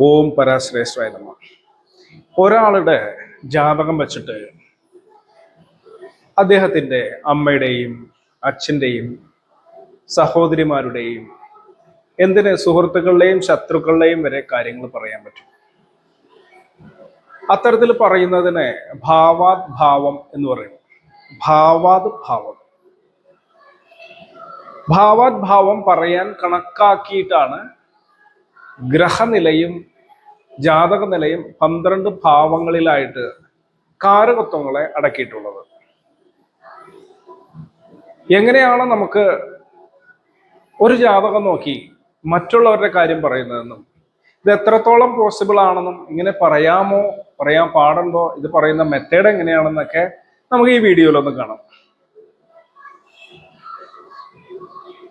ഓം പരാശ്രേഷ്ഠായ നമ. ഒരാളുടെ ജാതകം വെച്ചിട്ട് അദ്ദേഹത്തിന്റെ അമ്മയുടെയും അച്ഛന്റെയും സഹോദരിമാരുടെയും എന്തിന് സുഹൃത്തുക്കളുടെയും ശത്രുക്കളുടെയും വരെ കാര്യങ്ങൾ പറയാൻ പറ്റും. അത്തരത്തിൽ പറയുന്നതിനെ ഭാവാത് ഭാവം എന്ന് പറയും. ഭാവാത് ഭാവം ഭാവാത് ഭാവം പറയാൻ കണക്കാക്കിയിട്ടാണ് ഗ്രഹനിലയും ജാതക നിലയും പന്ത്രണ്ട് ഭാവങ്ങളിലായിട്ട് കാരകത്വങ്ങളെ അടക്കിയിട്ടുള്ളത്. എങ്ങനെയാണ് നമുക്ക് ഒരു ജാതകം നോക്കി മറ്റുള്ളവരുടെ കാര്യം പറയുന്നതെന്നും ഇത് എത്രത്തോളം പോസിബിൾ ആണെന്നും ഇങ്ങനെ പറയാമോ പറയാൻ പാടുണ്ടോ ഇത് പറയുന്ന മെത്തേഡ് എങ്ങനെയാണെന്നൊക്കെ നമുക്ക് ഈ വീഡിയോയിലൊന്ന് കാണാം.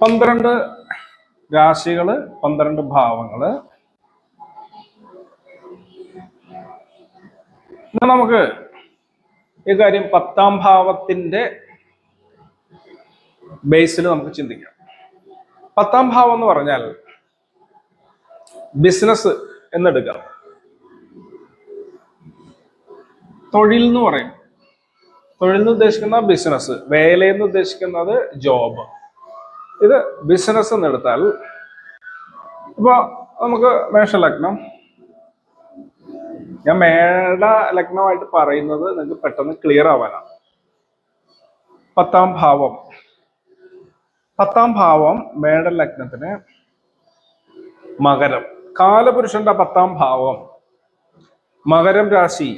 പന്ത്രണ്ട് രാശികൾ പന്ത്രണ്ട് ഭാവങ്ങൾ എന്നാ നമുക്ക് ഈ കാര്യം പത്താം ഭാവത്തിന്റെ ബേസിൽ നമുക്ക് ചിന്തിക്കാം. പത്താം ഭാവം എന്ന് പറഞ്ഞാൽ ബിസിനസ് എന്നെടുക്കാം. തൊഴിൽ എന്ന് പറയും. തൊഴിൽ എന്ന് ഉദ്ദേശിക്കുന്ന ബിസിനസ് വേലയെന്ന് ഉദ്ദേശിക്കുന്നത് ജോബ് ഇത് ബിസിനസ് എന്നെടുത്താൽ ഇപ്പൊ നമുക്ക് മേഷലഗ്നം ഞാൻ മേട ലഗ്നമായിട്ട് പറയുന്നത് നിങ്ങൾക്ക് പെട്ടെന്ന് ക്ലിയർ ആവാനാണ്. പത്താം ഭാവം. പത്താം ഭാവം മേട ലഗ്നത്തിന് മകരം. കാലപുരുഷന്റെ പത്താം ഭാവം മകരം രാശി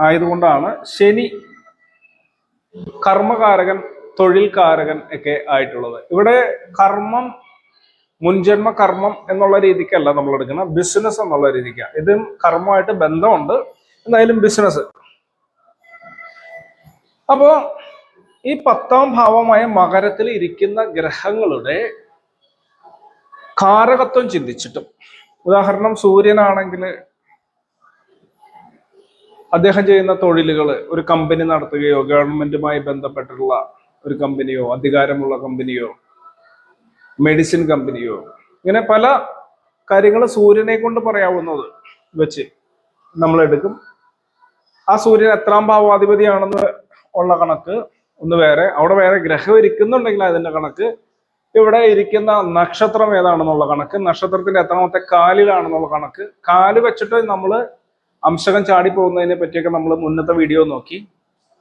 ആയതുകൊണ്ടാണ് ശനി കർമ്മകാരകൻ തൊഴിൽകാരകൻ ഒക്കെ ആയിട്ടുള്ളത്. ഇവിടെ കർമ്മം മുൻജന്മ കർമ്മം എന്നുള്ള രീതിക്കല്ല നമ്മൾ എടുക്കുന്നത് ബിസിനസ് എന്നുള്ള രീതിക്കാണ് ഇതും കർമ്മമായിട്ട് ബന്ധമുണ്ട്. എന്തായാലും ബിസിനസ് അപ്പോ ഈ പത്താം ഭാവമായ മകരത്തിൽ ഇരിക്കുന്ന ഗ്രഹങ്ങളുടെ കാരകത്വം ചിന്തിച്ചിട്ടും ഉദാഹരണം സൂര്യനാണെങ്കിൽ അദ്ദേഹം ചെയ്യുന്ന തൊഴിലുകൾ ഒരു കമ്പനി നടത്തുകയോ ഗവൺമെന്റുമായി ബന്ധപ്പെട്ടുള്ള ഒരു കമ്പനിയോ അധികാരമുള്ള കമ്പനിയോ മെഡിസിൻ കമ്പനിയോ ഇങ്ങനെ പല കാര്യങ്ങൾ സൂര്യനെ കൊണ്ട് പറയാവുന്നത് വെച്ച് നമ്മൾ എടുക്കും. ആ സൂര്യൻ എത്രാം ഭാവാധിപതിയാണെന്ന് ഉള്ള കണക്ക് ഒന്ന് വേറെ. അവിടെ വേറെ ഗ്രഹം ഇരിക്കുന്നുണ്ടെങ്കിൽ അതിന്റെ കണക്ക്. ഇവിടെ ഇരിക്കുന്ന നക്ഷത്രം ഏതാണെന്നുള്ള കണക്ക്. നക്ഷത്രത്തിന്റെ എത്രാമത്തെ കാലിലാണെന്നുള്ള കണക്ക്. കാൽ വെച്ചിട്ട് നമ്മൾ അംശകം ചാടി പോകുന്നതിനെ പറ്റിയൊക്കെ നമ്മൾ മുന്നത്തെ വീഡിയോ നോക്കി.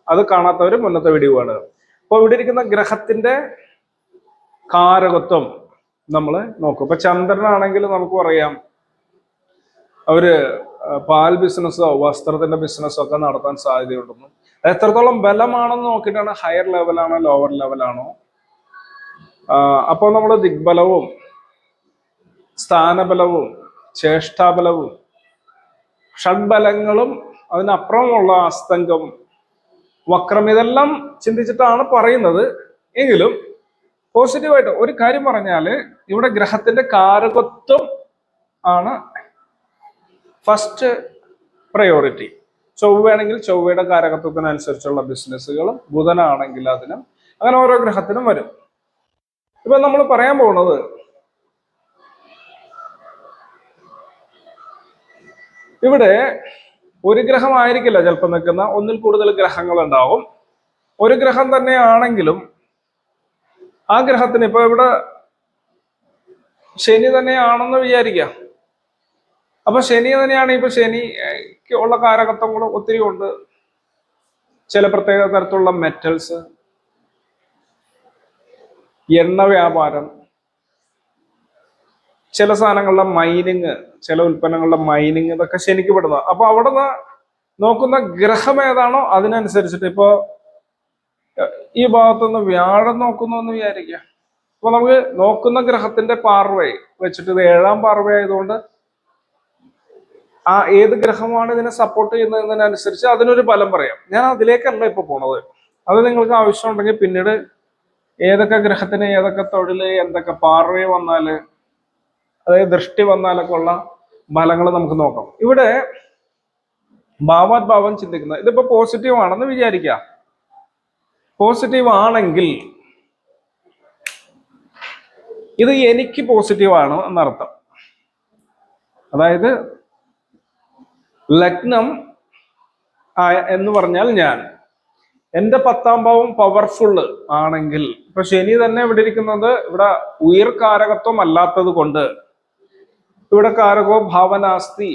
അത് കാണാത്തവർ മുന്നത്തെ വീഡിയോ കാണുക അപ്പോൾ ഇവിടെ ഇരിക്കുന്ന ഗ്രഹത്തിന്റെ കാരകത്വം നമ്മൾ നോക്കും. ഇപ്പൊ ചന്ദ്രനാണെങ്കിൽ നമുക്ക് പറയാം അവർ പാൽ ബിസിനസ്സോ വസ്ത്രത്തിന്റെ ബിസിനസ്സോ ഒക്കെ നടത്താൻ സാധ്യതയുണ്ടെന്നും. എത്രത്തോളം ബലമാണെന്ന് നോക്കിയിട്ടാണ് ഹയർ ലെവലാണോ ലോവർ ലെവലാണോ അപ്പോൾ നമ്മൾ ദിഗ്ബലവും സ്ഥാനബലവും ചേഷ്ടാബലവും ഷഡ്ബലങ്ങളും അതിനപ്പുറമുള്ള അസ്തംഗം വക്രം ഇതെല്ലാം ചിന്തിച്ചിട്ടാണ് പറയുന്നത്. എങ്കിലും പോസിറ്റീവായിട്ട് ഒരു കാര്യം പറഞ്ഞാൽ ഇവിടെ ഗ്രഹത്തിന്റെ കാരകത്വം ആണ് ഫസ്റ്റ് പ്രയോറിറ്റി ചൊവ്വയാണെങ്കിൽ ചൊവ്വയുടെ കാരകത്വത്തിനനുസരിച്ചുള്ള ബിസിനസ്സുകളും ബുധനാണെങ്കിൽ അതിനും അങ്ങനെ ഓരോ ഗ്രഹത്തിനും വരും. ഇപ്പൊ നമ്മൾ പറയാൻ പോകുന്നത് ഇവിടെ ഒരു ഗ്രഹമായിരിക്കില്ല ചിലപ്പോൾ നിൽക്കുന്ന. ഒന്നിൽ കൂടുതൽ ഗ്രഹങ്ങൾ ഉണ്ടാവും ഒരു ഗ്രഹം തന്നെയാണെങ്കിലും ആ ഗ്രഹത്തിന് ഇപ്പൊ ഇവിടെ ശനി തന്നെയാണെന്ന് വിചാരിക്കാം അപ്പൊ ശനി തന്നെയാണ് ഇപ്പൊ ശനിക്ക് ഉള്ള കാരകത്വങ്ങൾ ഒത്തിരി ഉണ്ട്. ചില പ്രത്യേക തരത്തിലുള്ള മെറ്റൽസ് എണ്ണ വ്യാപാരം ചില സാധനങ്ങളുടെ മൈനിങ് ചില ഉൽപ്പന്നങ്ങളുടെ മൈനിങ് ഇതൊക്കെ ശനിക്കപ്പെടുന്നത് അപ്പൊ അവിടെ നോക്കുന്ന ഗ്രഹം ഏതാണോ അതിനനുസരിച്ചിട്ട് ഇപ്പോ ഈ ഭാഗത്തുനിന്ന് വ്യാഴം നോക്കുന്നു എന്ന് വിചാരിക്കുക. അപ്പൊ നമുക്ക് നോക്കുന്ന ഗ്രഹത്തിന്റെ പാർവ വെച്ചിട്ട് ഇത് ഏഴാം പാർവ ആയതുകൊണ്ട് ആ ഏത് ഗ്രഹമാണ് ഇതിനെ സപ്പോർട്ട് ചെയ്യുന്നതിനനുസരിച്ച് അതിനൊരു ഫലം പറയാം. ഞാൻ അതിലേക്കല്ല ഇപ്പൊ പോണത്. അത് നിങ്ങൾക്ക് ആവശ്യമുണ്ടെങ്കിൽ പിന്നീട് ഏതൊക്കെ ഗ്രഹത്തിന് ഏതൊക്കെ തൊഴിൽ എന്തൊക്കെ പാർവ വന്നാൽ അതായത് ദൃഷ്ടി വന്നാലൊക്കെ ഉള്ള ഫലങ്ങൾ നമുക്ക് നോക്കാം. ഇവിടെ ഭാവാത് ഭാവം ഇതിപ്പോ പോസിറ്റീവ് ആണെന്ന് വിചാരിക്കുക പോസിറ്റീവ് ആണെങ്കിൽ ഇത് എനിക്ക് പോസിറ്റീവ് ആണ് എന്നർത്ഥം. അതായത് ലഗ്നം എന്ന് പറഞ്ഞാൽ ഞാൻ. എന്റെ പത്താം ഭാവം പവർഫുള്ള് ആണെങ്കിൽ ഇപ്പൊ ശനി തന്നെ ഇവിടെ ഇരിക്കുന്നത് ഇവിടെ ഉയർകാരകത്വം അല്ലാത്തത് കൊണ്ട് ഇവിടെ കാരകോ ഭാവനാസ്തി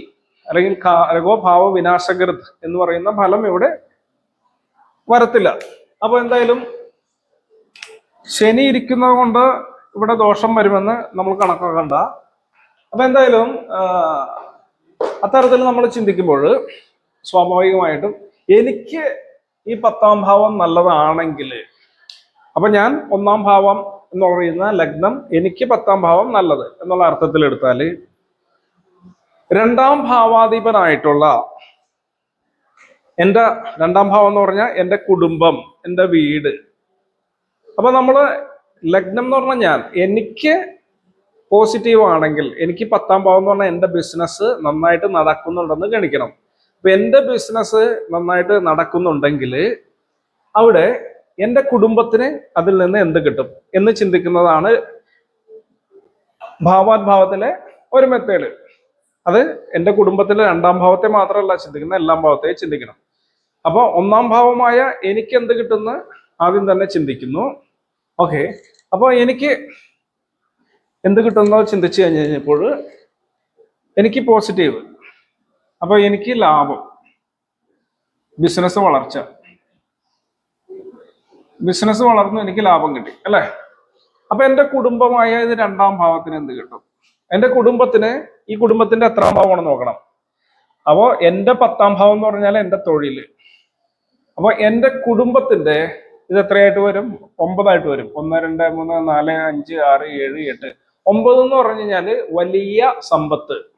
അല്ലെങ്കിൽ കാരകോ ഭാവ വിനാശകൃത് എന്ന് പറയുന്ന ഫലം ഇവിടെ വരത്തില്ല. അപ്പൊ എന്തായാലും ശനി ഇരിക്കുന്നത് കൊണ്ട് ഇവിടെ ദോഷം വരുമെന്ന് നമ്മൾ കണക്കാക്കണ്ട. അപ്പൊ എന്തായാലും അത്തരത്തിൽ നമ്മൾ ചിന്തിക്കുമ്പോൾ സ്വാഭാവികമായിട്ടും എനിക്ക് ഈ പത്താം ഭാവം നല്ലതാണെങ്കിൽ അപ്പൊ ഞാൻ ഒന്നാം ഭാവം എന്ന് പറയുന്ന ലഗ്നം എനിക്ക് പത്താം ഭാവം നല്ലത് എന്നുള്ള അർത്ഥത്തിൽ എടുത്താൽ രണ്ടാം ഭാവാധിപനായിട്ടുള്ള എന്റെ രണ്ടാം ഭാവം എന്ന് പറഞ്ഞാൽ എന്റെ കുടുംബം എന്റെ വീട്. അപ്പൊ നമ്മൾ ലഗ്നം എന്ന് പറഞ്ഞാൽ ഞാൻ എനിക്ക് പോസിറ്റീവ് ആണെങ്കിൽ എനിക്ക് പത്താം ഭാവം എന്ന് പറഞ്ഞാൽ എന്റെ ബിസിനസ് നന്നായിട്ട് നടക്കുന്നുണ്ടെന്ന് ഗണിക്കണം. അപ്പൊ എന്റെ ബിസിനസ് നന്നായിട്ട് നടക്കുന്നുണ്ടെങ്കിൽ അവിടെ എന്റെ കുടുംബത്തിന് അതിൽ നിന്ന് എന്ത് കിട്ടും എന്ന് ചിന്തിക്കുന്നതാണ് ഭാവാത്ഭാവത്തിലെ ഒരു മെത്തേഡ് അത് എന്റെ കുടുംബത്തിലെ രണ്ടാം ഭാവത്തെ മാത്രമല്ല ചിന്തിക്കുന്നത് എല്ലാം ഭാവത്തെ ചിന്തിക്കണം. അപ്പോൾ ഒന്നാം ഭാവമായ എനിക്ക് എന്ത് കിട്ടുന്ന ആദ്യം തന്നെ ചിന്തിക്കുന്നു. ഓക്കെ. അപ്പോൾ എനിക്ക് എന്ത് കിട്ടുന്നോ ചിന്തിച്ചു കഴിഞ്ഞ് കഴിഞ്ഞപ്പോൾ എനിക്ക് പോസിറ്റീവ് അപ്പോൾ എനിക്ക് ലാഭം ബിസിനസ് വളർച്ച. ബിസിനസ് വളർന്നു എനിക്ക് ലാഭം കിട്ടി അല്ലേ? അപ്പൊ എന്റെ കുടുംബമായ ഇത് രണ്ടാം ഭാവത്തിന് എന്ത് കിട്ടും? എന്റെ കുടുംബത്തിന് ഈ കുടുംബത്തിന്റെ എത്രാം ഭാവമാണ് നോക്കണം. അപ്പോൾ എന്റെ പത്താം ഭാവം എന്ന് പറഞ്ഞാൽ എന്റെ തൊഴിൽ. അപ്പോൾ എന്റെ കുടുംബത്തിന്റെ ഇത് എത്രയായിട്ട് വരും? ഒമ്പതായിട്ട് വരും. ഒന്ന് രണ്ട് മൂന്ന് നാല് അഞ്ച് ആറ് ഏഴ് എട്ട്. ഒമ്പത് എന്ന് പറഞ്ഞു കഴിഞ്ഞാൽ വലിയ സമ്പത്ത്.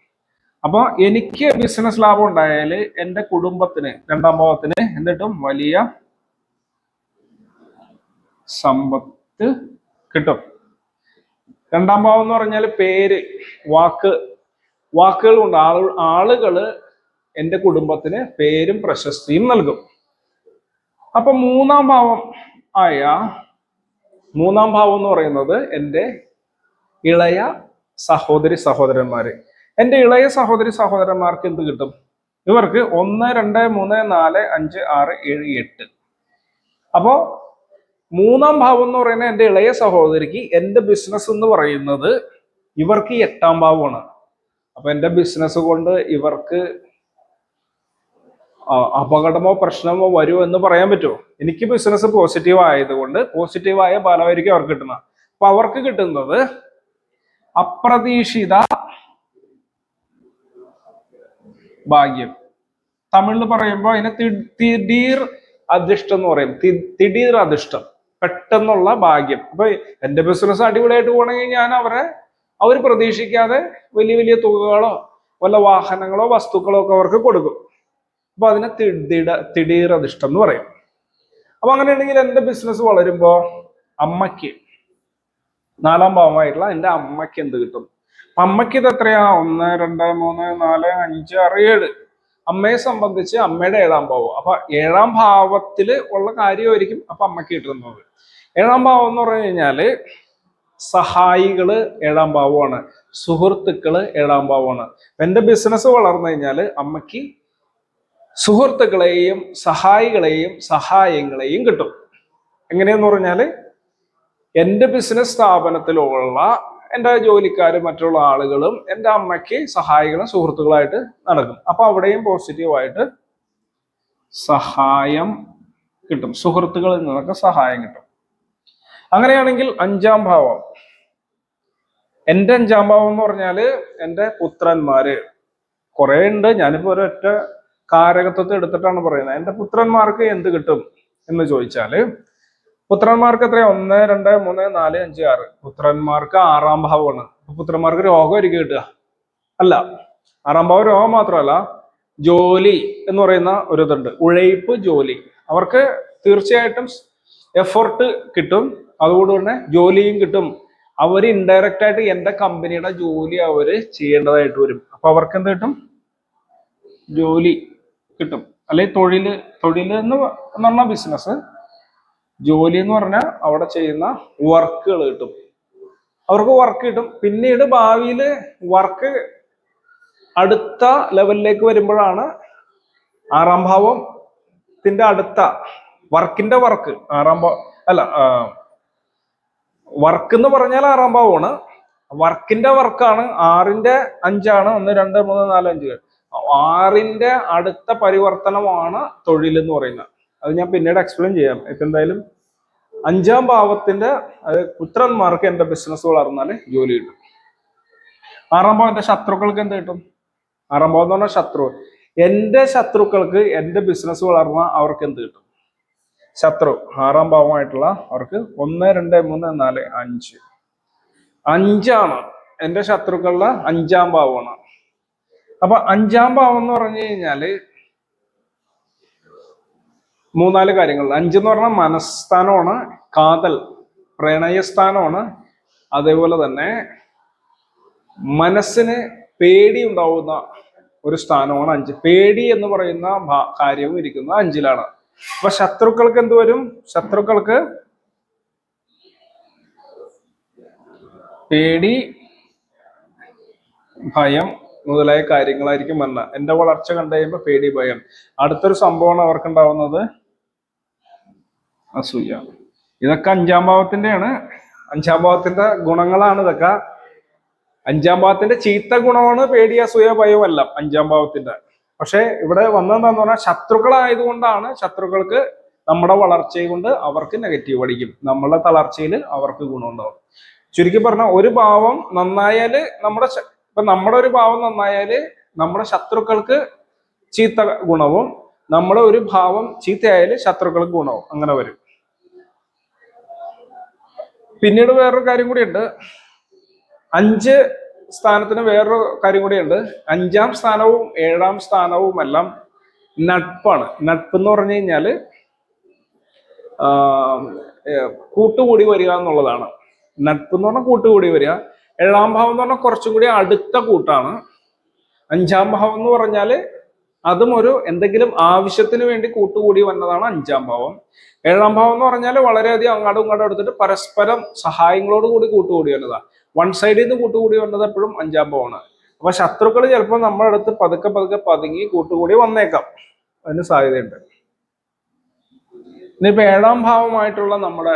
അപ്പോൾ എനിക്ക് ബിസിനസ് ലാഭം ഉണ്ടായാൽ എന്റെ കുടുംബത്തിന് രണ്ടാം ഭാവത്തിന് എന്നിട്ടും വലിയ സമ്പത്ത് കിട്ടും. രണ്ടാം ഭാവം എന്ന് പറഞ്ഞാൽ പേര് വാക്ക്. വാക്കുകൾ കൊണ്ട് ആളു ആളുകൾ എന്റെ കുടുംബത്തിന് പേരും പ്രശസ്തിയും നൽകും. അപ്പൊ മൂന്നാം ഭാവം ആയ മൂന്നാം ഭാവം എന്ന് പറയുന്നത് എന്റെ ഇളയ സഹോദരി സഹോദരന്മാര്. എന്റെ ഇളയ സഹോദരി സഹോദരന്മാർക്ക് എന്ത് കിട്ടും? ഇവർക്ക് ഒന്ന് രണ്ട് മൂന്ന് നാല് അഞ്ച് ആറ് ഏഴ് എട്ട്. അപ്പോ മൂന്നാം ഭാവം എന്ന് പറയുന്നത് എന്റെ ഇളയ സഹോദരിക്ക് എന്റെ ബിസിനസ് എന്ന് പറയുന്നത് ഇവർക്ക് എട്ടാം ഭാവമാണ്. അപ്പൊ എന്റെ ബിസിനസ് കൊണ്ട് ഇവർക്ക് അപകടമോ പ്രശ്നമോ വരുമോ എന്ന് പറയാൻ പറ്റുമോ? എനിക്ക് ബിസിനസ് പോസിറ്റീവ് ആയതുകൊണ്ട് പോസിറ്റീവായ ഫലമായിരിക്കും അവർക്ക് കിട്ടുന്നത്. അപ്പൊ അവർക്ക് കിട്ടുന്നത് അപ്രതീക്ഷിത ഭാഗ്യം. തമിഴിൽ പറയുമ്പോൾ അതിനെ തിടീർ അധിഷ്ഠം എന്ന് പറയും. തിടീർ അധിഷ്ഠം. പെട്ടെന്നുള്ള ഭാഗ്യം. അപ്പൊ എന്റെ ബിസിനസ് അടിപൊളിയായിട്ട് പോകണമെങ്കിൽ ഞാൻ അവരെ അവർ പ്രതീക്ഷിക്കാതെ വലിയ വലിയ തുകകളോ വല്ല വാഹനങ്ങളോ വസ്തുക്കളോ ഒക്കെ അവർക്ക് കൊടുക്കും. അപ്പൊ അതിനെ തിടിട തിടീറതിഷ്ടം എന്ന് പറയും. അപ്പൊ അങ്ങനെയാണെങ്കിൽ എന്റെ ബിസിനസ് വളരുമ്പോ അമ്മയ്ക്ക് നാലാം ഭാവമായിട്ടുള്ള എന്റെ അമ്മയ്ക്ക് എന്ത് കിട്ടും? അമ്മയ്ക്ക് ഇത് എത്രയാ? ഒന്ന് രണ്ട് മൂന്ന് നാല് അഞ്ച് ആറ് ഏഴ്. അമ്മയെ സംബന്ധിച്ച് അമ്മയുടെ ഏഴാം ഭാവം. അപ്പൊ ഏഴാം ഭാവത്തിൽ ഉള്ള കാര്യമായിരിക്കും അപ്പൊ അമ്മയ്ക്ക് കിട്ടുന്നത്. ഏഴാം ഭാവം എന്ന് പറഞ്ഞു കഴിഞ്ഞാൽ സഹായികൾ ഏഴാം ഭാവമാണ്. സുഹൃത്തുക്കൾ ഏഴാം ഭാവമാണ്. എന്റെ ബിസിനസ് വളർന്നു കഴിഞ്ഞാൽ അമ്മയ്ക്ക് സുഹൃത്തുക്കളെയും സഹായികളെയും സഹായങ്ങളെയും കിട്ടും. എങ്ങനെയെന്ന് പറഞ്ഞാൽ എന്റെ ബിസിനസ് സ്ഥാപനത്തിലുള്ള എന്റെ ജോലിക്കാരും മറ്റുള്ള ആളുകളും എന്റെ അമ്മയ്ക്ക് സഹായികളും സുഹൃത്തുക്കളായിട്ട് നടക്കും. അപ്പോൾ അവിടെയും പോസിറ്റീവായിട്ട് സഹായം കിട്ടും. സുഹൃത്തുക്കളിൽ നിന്നൊക്കെ സഹായം കിട്ടും. അങ്ങനെയാണെങ്കിൽ അഞ്ചാം ഭാവം. എന്റെ അഞ്ചാം ഭാവം എന്ന് പറഞ്ഞാൽ എന്റെ പുത്രന്മാര്. കുറെ ഉണ്ട്. ഞാനിപ്പോ ഒരൊറ്റ കാരകത്വത്തെ എടുത്തിട്ടാണ് പറയുന്നത്. എന്റെ പുത്രന്മാർക്ക് എന്ത് കിട്ടും എന്ന് ചോദിച്ചാൽ പുത്രന്മാർക്ക് എത്രയാ? ഒന്ന് രണ്ട് മൂന്ന് നാല് അഞ്ച് ആറ്. പുത്രന്മാർക്ക് ആറാം ഭാവമാണ്. പുത്രന്മാർക്ക് രോഗം ഒരുക്കി കിട്ടുക. അല്ല ആറാം ഭാവം രോഗം മാത്രമല്ല ജോലി എന്ന് പറയുന്ന ഒരു ഇതുണ്ട് ഉഴയിപ്പ് ജോലി. അവർക്ക് തീർച്ചയായിട്ടും എഫോർട്ട് കിട്ടും. അതുകൊണ്ട് തന്നെ ജോലിയും കിട്ടും. അവർ ഇൻഡയറക്റ്റ് ആയിട്ട് എന്റെ കമ്പനിയുടെ ജോലി അവർ ചെയ്യേണ്ടതായിട്ട് വരും. അപ്പൊ അവർക്ക് എന്ത് കിട്ടും? ജോലി കിട്ടും. അല്ലെങ്കിൽ തൊഴിൽ തൊഴിൽ എന്ന് പറഞ്ഞ ബിസിനസ് ജോലി എന്ന് പറഞ്ഞാൽ അവിടെ ചെയ്യുന്ന വർക്കുകൾ കിട്ടും. അവർക്ക് വർക്ക് കിട്ടും. പിന്നീട് ഭാവിയിൽ വർക്ക് അടുത്ത ലെവലിലേക്ക് വരുമ്പോഴാണ് ആറാം ഭാവത്തിന്റെ അടുത്ത വർക്കിന്റെ വർക്ക് ആറാം ഭാവം അല്ല വർക്ക് എന്ന് പറഞ്ഞാൽ ആറാം ഭാവമാണ്. വർക്കിന്റെ വർക്കാണ് ആറിന്റെ അഞ്ചാണ് ഒന്ന് രണ്ട് മൂന്ന് നാല് അഞ്ച്. ആറിന്റെ അടുത്ത പരിവർത്തനമാണ് തൊഴിൽ എന്ന് പറയുന്നത്. അത് ഞാൻ പിന്നീട് എക്സ്പ്ലെയിൻ ചെയ്യാം. ഇപ്പം എന്തായാലും അഞ്ചാം ഭാവത്തിന്റെ അത് പുത്രന്മാർക്ക് എന്റെ ബിസിനസ് വളർന്നാൽ ജോലി കിട്ടും. ആറാം ഭാവം ശത്രുക്കൾക്ക് എന്ത് കിട്ടും? ആറാം ഭാവം എന്ന് പറഞ്ഞാൽ ശത്രു. എന്റെ ശത്രുക്കൾക്ക് എന്റെ ബിസിനസ് വളർന്നാൽ അവർക്ക് എന്ത് കിട്ടും? ശത്രു. ആറാം ഭാവമായിട്ടുള്ള അവർക്ക് ഒന്ന് രണ്ട് മൂന്ന് നാല് അഞ്ച്. അഞ്ചാണ്. എന്റെ ശത്രുക്കളുടെ അഞ്ചാം ഭാവമാണ് അപ്പൊ അഞ്ചാം ഭാവം എന്ന് പറഞ്ഞു കഴിഞ്ഞാൽ മൂന്നാൽ കാര്യങ്ങൾ. അഞ്ചെന്ന് പറഞ്ഞാൽ മനസ്ഥാനമാണ് കാതൽ പ്രണയസ്ഥാനമാണ്. അതേപോലെ തന്നെ മനസ്സിന് പേടി ഉണ്ടാവുന്ന ഒരു സ്ഥാനമാണ് അഞ്ച്. പേടി എന്ന് പറയുന്ന കാര്യവും ഇരിക്കുന്നത് അഞ്ചിലാണ്. അപ്പൊ ശത്രുക്കൾക്ക് എന്ത് വരും? ശത്രുക്കൾക്ക് പേടി ഭയം മുതലായ കാര്യങ്ങളായിരിക്കും വന്ന. എന്റെ വളർച്ച കണ്ടു കഴിയുമ്പോൾ പേടി ഭയം. അടുത്തൊരു സംഭവമാണ് അവർക്ക് ഉണ്ടാവുന്നത് അസൂയ. ഇതൊക്കെ അഞ്ചാം ഭാവത്തിന്റെയാണ് അഞ്ചാം ഭാവത്തിന്റെ ഗുണങ്ങളാണ് ഇതൊക്കെ. അഞ്ചാം ഭാവത്തിന്റെ ചീത്ത ഗുണമാണ് പേടി അസൂയ ഭയമല്ല അഞ്ചാം ഭാവത്തിന്റെ പക്ഷെ ഇവിടെ വന്നതെന്താന്ന് പറഞ്ഞാൽ ശത്രുക്കളായതുകൊണ്ടാണ് ശത്രുക്കൾക്ക് നമ്മുടെ വളർച്ചയെ കൊണ്ട് അവർക്ക് നെഗറ്റീവ് അടിക്കും നമ്മളെ തളർച്ചയിൽ അവർക്ക് ഗുണമുണ്ടാവും. ചുരുക്കി പറഞ്ഞാൽ ഒരു ഭാവം നന്നായാൽ നമ്മുടെ ഇപ്പൊ നമ്മുടെ ഒരു ഭാവം നന്നായാൽ നമ്മുടെ ശത്രുക്കൾക്ക് ചീത്ത ഗുണവും നമ്മുടെ ഒരു ഭാവം ചീത്തയായാൽ ശത്രുക്കൾക്ക് ഗുണവും. അങ്ങനെ വരും. പിന്നീട് വേറൊരു കാര്യം കൂടിയുണ്ട്. അഞ്ച് സ്ഥാനത്തിന് വേറൊരു കാര്യം കൂടിയുണ്ട്. അഞ്ചാം സ്ഥാനവും ഏഴാം സ്ഥാനവും എല്ലാം നട്പാണ്. നട്പ് എന്ന് പറഞ്ഞു കഴിഞ്ഞാൽ കൂട്ടുകൂടി വരിക എന്നുള്ളതാണ്. നട്പ് എന്ന് പറഞ്ഞാൽ കൂട്ടുകൂടി വരിക. ഏഴാം ഭാവം എന്ന് പറഞ്ഞാൽ കുറച്ചും കൂടി അടുത്ത കൂട്ടാണ്. അഞ്ചാം ഭാവം എന്ന് പറഞ്ഞാൽ അതും ഒരു എന്തെങ്കിലും ആവശ്യത്തിന് വേണ്ടി കൂട്ടുകൂടി വന്നതാണ് അഞ്ചാം ഭാവം. ഏഴാം ഭാവം എന്ന് പറഞ്ഞാൽ വളരെയധികം അങ്ങാടും ഇങ്ങോട്ടും എടുത്തിട്ട് പരസ്പരം സഹായങ്ങളോട് കൂടി കൂട്ടുകൂടി വന്നതാണ്. വൺ സൈഡിൽ നിന്ന് കൂട്ടുകൂടി വന്നത് എപ്പോഴും അഞ്ചാം ഭാവമാണ്. അപ്പൊ ശത്രുക്കൾ ചിലപ്പോൾ നമ്മുടെ അടുത്ത് പതുക്കെ പതുക്കെ പതുങ്ങി കൂട്ടുകൂടി വന്നേക്കാം. അതിന് സാധ്യതയുണ്ട്. ഇനിയിപ്പോ ഏഴാം ഭാവമായിട്ടുള്ള നമ്മുടെ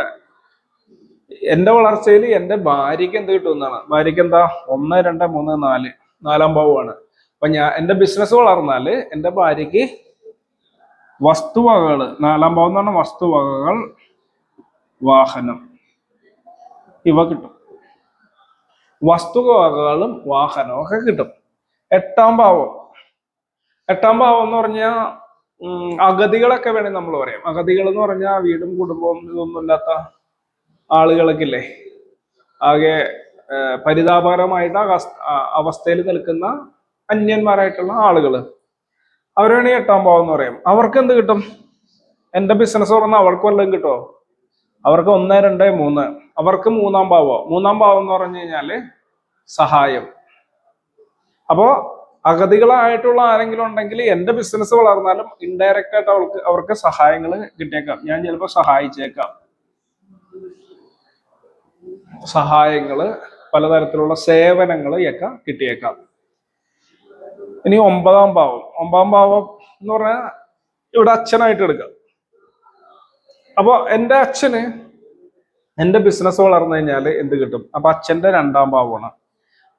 എന്റെ വളർച്ചയിൽ എന്റെ ഭാര്യയ്ക്ക് എന്ത് കിട്ടുമെന്നാണ്. ഭാര്യയ്ക്ക് എന്താ? ഒന്ന് രണ്ട് മൂന്ന് നാല്. നാലാം ഭാവമാണ്. അപ്പൊ ഞാൻ എന്റെ ബിസിനസ് വളർന്നാൽ എന്റെ ഭാര്യയ്ക്ക് വസ്തുവകകൾ നാലാം ഭാവം എന്ന് പറഞ്ഞാൽ വസ്തുവകകൾ വാഹനം ഇവ കിട്ടും. വസ്തുവകകളും വാഹനവും ഒക്കെ കിട്ടും. എട്ടാം ഭാവം എട്ടാം ഭാവം എന്ന് പറഞ്ഞാൽ അഗതികളൊക്കെ വേണേ നമ്മൾ പറയാം. അഗതികൾ എന്ന് പറഞ്ഞാൽ വീടും കുടുംബവും ഇതൊന്നും ഇല്ലാത്ത ആളുകളൊക്കെ ഇല്ലേ? ആകെ പരിതാപകരമായിട്ട് അവസ്ഥയിൽ നിൽക്കുന്ന അന്യന്മാരായിട്ടുള്ള ആളുകൾ അവരാണ് എട്ടാം ഭാവം എന്ന് പറയും. അവർക്ക് എന്ത് കിട്ടും? എന്റെ ബിസിനസ് തുറന്ന അവർക്ക് വല്ലതും കിട്ടുമോ അവർക്ക് ഒന്ന് രണ്ട് മൂന്ന്. അവർക്ക് മൂന്നാം ഭാവം മൂന്നാം ഭാവം എന്ന് പറഞ്ഞു കഴിഞ്ഞാൽ സഹായം. അപ്പോ അഗതികളായിട്ടുള്ള ആരെങ്കിലും ഉണ്ടെങ്കിൽ എന്റെ ബിസിനസ് വളർന്നാലും ഇൻഡയറക്റ്റ് ആയിട്ട് അവൾക്ക് അവർക്ക് സഹായങ്ങൾ കിട്ടിയേക്കാം. ഞാൻ ചിലപ്പോൾ സഹായിച്ചേക്കാം. സഹായങ്ങൾ പലതരത്തിലുള്ള സേവനങ്ങൾ ഒക്കെ കിട്ടിയേക്കാം. ഇനി ഒമ്പതാം ഭാവം. ഒമ്പതാം ഭാവം എന്ന് പറഞ്ഞാൽ ഇവിടെ അച്ഛനായിട്ട് എടുക്കാം. അപ്പോൾ എന്റെ അച്ഛന് എന്റെ ബിസിനസ് വളർന്നു കഴിഞ്ഞാൽ എന്ത് കിട്ടും? അപ്പൊ അച്ഛന്റെ രണ്ടാം ഭാവമാണ്.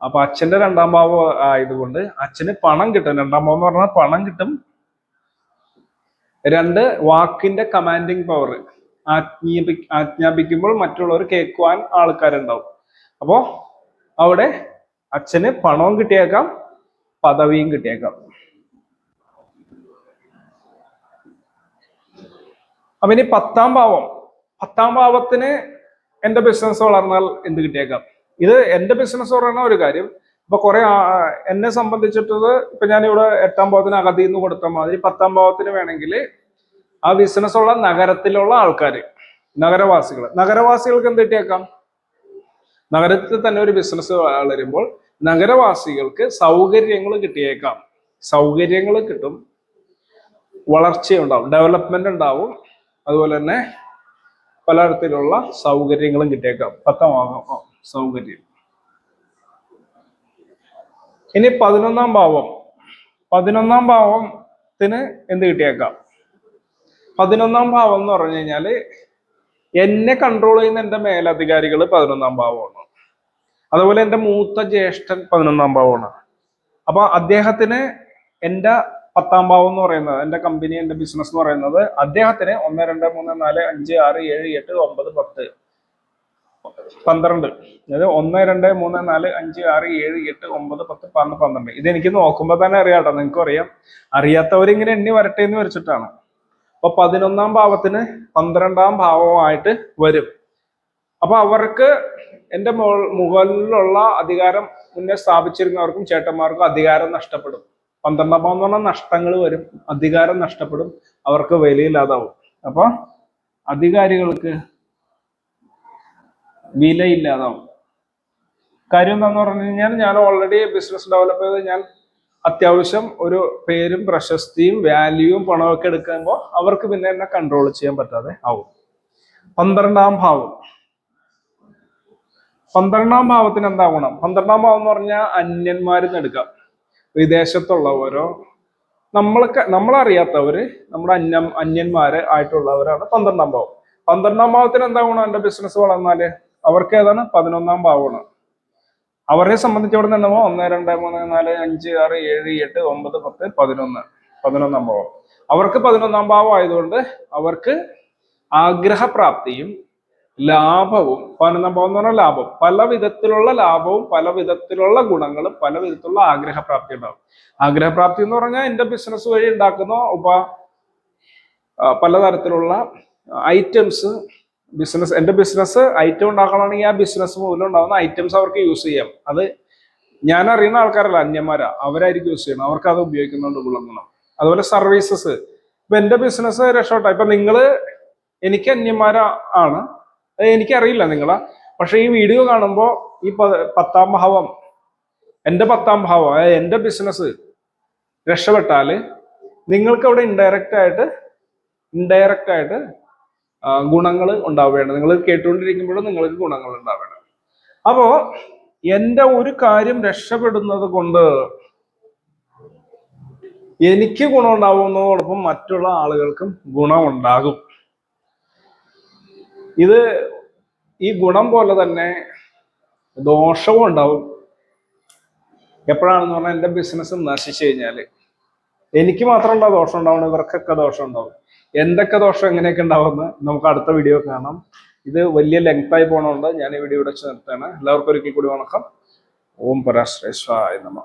അപ്പൊ അച്ഛന്റെ രണ്ടാം ഭാവം ആയതുകൊണ്ട് അച്ഛന് പണം കിട്ടും. രണ്ടാം ഭാവം എന്ന് പറഞ്ഞാൽ പണം കിട്ടും. രണ്ട് വാക്കിന്റെ കമാൻഡിങ് പവർ ആജ്ഞാപി ആജ്ഞാപിക്കുമ്പോൾ മറ്റുള്ളവർ കേൾക്കുവാൻ ആൾക്കാരുണ്ടാവും. അപ്പോ അവിടെ അച്ഛന് പണവും കിട്ടിയേക്കാം. പദവിയും കിട്ടിയേക്കാം. അപ്പൊ ഇനി പത്താം ഭാവം. പത്താം ഭാവത്തിന് എന്റെ ബിസിനസ് വളർന്നാൽ എന്ത് കിട്ടിയേക്കാം? ഇത് എന്റെ ബിസിനസ് പറയുന്ന ഒരു കാര്യം. ഇപ്പൊ കുറെ എന്നെ സംബന്ധിച്ചിട്ടത് ഇപ്പൊ ഞാനിവിടെ എട്ടാം ഭാവത്തിന് അകതി എന്ന് കൊടുത്ത മാതിരി പത്താം ഭാവത്തിന് വേണമെങ്കിൽ ആ ബിസിനസ് ഉള്ള നഗരത്തിലുള്ള ആൾക്കാർ നഗരവാസികൾ നഗരവാസികൾക്ക് എന്ത് കിട്ടിയേക്കാം? നഗരത്തിൽ തന്നെ ഒരു ബിസിനസ് വളരുമ്പോൾ നഗരവാസികൾക്ക് സൗകര്യങ്ങൾ കിട്ടിയേക്കാം. സൗകര്യങ്ങൾ കിട്ടും. വളർച്ചയുണ്ടാവും. ഡെവലപ്മെന്റ് ഉണ്ടാവും. അതുപോലെ തന്നെ പലതരത്തിലുള്ള സൗകര്യങ്ങളും കിട്ടിയേക്കാം. പത്താം സൗകര്യം. ഇനി പതിനൊന്നാം ഭാവം. പതിനൊന്നാം ഭാവത്തിന് എന്ത് കിട്ടിയേക്കാം? പതിനൊന്നാം ഭാവം എന്ന് പറഞ്ഞു കഴിഞ്ഞാൽ എന്നെ കൺട്രോൾ ചെയ്യുന്ന എന്റെ മേലധികാരികൾ പതിനൊന്നാം ഭാവമാണ്. അതുപോലെ എന്റെ മൂത്ത ജ്യേഷ്ഠൻ പതിനൊന്നാം ഭാവമാണ് അപ്പോൾ അദ്ദേഹത്തിന് എന്റെ പത്താം ഭാവം എന്ന് പറയുന്നത് എന്റെ കമ്പനി എന്റെ ബിസിനസ് എന്ന് പറയുന്നത് അദ്ദേഹത്തിന് ഒന്ന് രണ്ട് മൂന്ന് നാല് അഞ്ച് ആറ് ഏഴ് എട്ട് ഒമ്പത് പത്ത്. പന്ത്രണ്ട്. അതായത് ഒന്ന് രണ്ട് മൂന്ന് നാല് അഞ്ച് ആറ് ഏഴ് എട്ട് ഒമ്പത് പത്ത് പന്ത്രണ്ട് പന്ത്രണ്ട്. ഇത് എനിക്ക് നോക്കുമ്പോൾ തന്നെ അറിയാട്ടോ നിങ്ങൾക്ക് അറിയാം. അറിയാത്തവരിങ്ങനെ എണ്ണി വരട്ടെ എന്ന് വരച്ചിട്ടാണ് അപ്പൊ പതിനൊന്നാം ഭാവത്തിന് പന്ത്രണ്ടാം ഭാവമായിട്ട് വരും. അപ്പൊ അവർക്ക് മോൾ മുകളിലുള്ള അധികാരം മുന്നേ സ്ഥാപിച്ചിരുന്നവർക്കും ചേട്ടന്മാർക്കും അധികാരം നഷ്ടപ്പെടും. പന്ത്രണ്ടാം എന്ന് പറഞ്ഞാൽ നഷ്ടങ്ങൾ വരും. അധികാരം നഷ്ടപ്പെടും. അവർക്ക് വിലയില്ലാതാവും. അപ്പൊ അധികാരികൾക്ക് വിലയില്ലാതാവും. കാര്യം എന്താന്ന് പറഞ്ഞു കഴിഞ്ഞാൽ ഞാൻ ഓൾറെഡി ബിസിനസ് ഡെവലപ്പ് ചെയ്ത് ഞാൻ അത്യാവശ്യം ഒരു പേരും പ്രശസ്തിയും വാല്യൂവും പണമൊക്കെ എടുക്കുമ്പോൾ അവർക്ക് പിന്നെ എന്നെ കൺട്രോൾ ചെയ്യാൻ പറ്റാതെ ആവും. പന്ത്രണ്ടാം ഭാവം. പന്ത്രണ്ടാം ഭാവത്തിന് എന്താ ഗുണം? പന്ത്രണ്ടാം ഭാവം എന്ന് പറഞ്ഞാൽ അന്യന്മാരിൽ നിന്ന് എടുക്കാം. വിദേശത്തുള്ളവരോ നമ്മളൊക്കെ നമ്മളറിയാത്തവര് നമ്മുടെ അന്യ അന്യന്മാര് ആയിട്ടുള്ളവരാണ് പന്ത്രണ്ടാം ഭാവം. പന്ത്രണ്ടാം ഭാവത്തിന് എന്താ ഗുണം? എന്റെ ബിസിനസ് വളർന്നാൽ അവർക്ക് ഏതാണ്? പതിനൊന്നാം ഭാവമാണ് അവരെ സംബന്ധിച്ച് ഇവിടെ എന്താ ഒന്ന് രണ്ട് മൂന്ന് നാല് അഞ്ച് ആറ് ഏഴ് എട്ട് ഒമ്പത് പത്ത് പതിനൊന്ന്. പതിനൊന്നാം ഭാവം. അവർക്ക് പതിനൊന്നാം ഭാവം ആയതുകൊണ്ട് അവർക്ക് ആഗ്രഹപ്രാപ്തിയും ലാഭവും പതിനൊന്നാം എന്ന് പറഞ്ഞാൽ ലാഭം. പല വിധത്തിലുള്ള ലാഭവും പല വിധത്തിലുള്ള ഗുണങ്ങളും പല വിധത്തിലുള്ള ആഗ്രഹപ്രാപ്തി ഉണ്ടാവും. ആഗ്രഹപ്രാപ്തി എന്ന് പറഞ്ഞാൽ എന്റെ ബിസിനസ് വഴി ഉണ്ടാക്കുന്ന ഉപ പലതരത്തിലുള്ള ഐറ്റംസ് ബിസിനസ് എന്റെ ബിസിനസ് ഐറ്റം ഉണ്ടാക്കണമെങ്കിൽ ആ ബിസിനസ് മൂലം ഉണ്ടാകുന്ന ഐറ്റംസ് അവർക്ക് യൂസ് ചെയ്യാം. അത് ഞാൻ അറിയുന്ന ആൾക്കാരല്ല അന്യന്മാരാ. അവരായിരിക്കും യൂസ് ചെയ്യണം അവർക്ക് അത് ഉപയോഗിക്കുന്നുണ്ട് ഗുണം ഗുണം. അതുപോലെ സർവീസസ് ഇപ്പൊ എന്റെ ബിസിനസ് രക്ഷപ്പെട്ട ഇപ്പൊ നിങ്ങൾ എനിക്ക് അന്യന്മാരാ ആണ് അത് എനിക്കറിയില്ല നിങ്ങളെ. പക്ഷെ ഈ വീഡിയോ കാണുമ്പോൾ ഈ പത്താം ഭാവം എന്റെ പത്താം ഭാവം എന്റെ ബിസിനസ് രക്ഷപ്പെട്ടാൽ നിങ്ങൾക്ക് അവിടെ ഇൻഡയറക്റ്റ് ആയിട്ട് ഇൻഡയറക്റ്റ് ആയിട്ട് ഗുണങ്ങൾ ഉണ്ടാവുകയാണ്. നിങ്ങൾ കേട്ടുകൊണ്ടിരിക്കുമ്പോഴും നിങ്ങൾക്ക് ഗുണങ്ങൾ ഉണ്ടാവുകയാണ്. അപ്പോൾ എന്റെ ഒരു കാര്യം രക്ഷപ്പെടുന്നത് കൊണ്ട് എനിക്ക് ഗുണം ഉണ്ടാവുന്നതോടൊപ്പം മറ്റുള്ള ആളുകൾക്കും ഗുണം ഉണ്ടാകും ഇത് ഈ ഗുണം പോലെ തന്നെ ദോഷവും ഉണ്ടാവും. എപ്പോഴാണെന്ന് പറഞ്ഞാൽ എന്റെ ബിസിനസ് നശിച്ചു കഴിഞ്ഞാൽ എനിക്ക് മാത്രമല്ല ദോഷം ഉണ്ടാവണം ഇവർക്കൊക്കെ ദോഷം ഉണ്ടാവും. എന്തൊക്കെ ദോഷം എങ്ങനെയൊക്കെ ഉണ്ടാവുമെന്ന് നമുക്ക് അടുത്ത വീഡിയോ കാണാം. ഇത് വലിയ ലെങ്ത് ആയി പോകണമുണ്ട് ഞാൻ ഈ വീഡിയോ ഇവിടെ വെച്ച് നിർത്തുകയാണ്. എല്ലാവർക്കും ഒരിക്കൽ കൂടി വണക്കം. ഓം പരാശ്രേഷ്വായ നമ.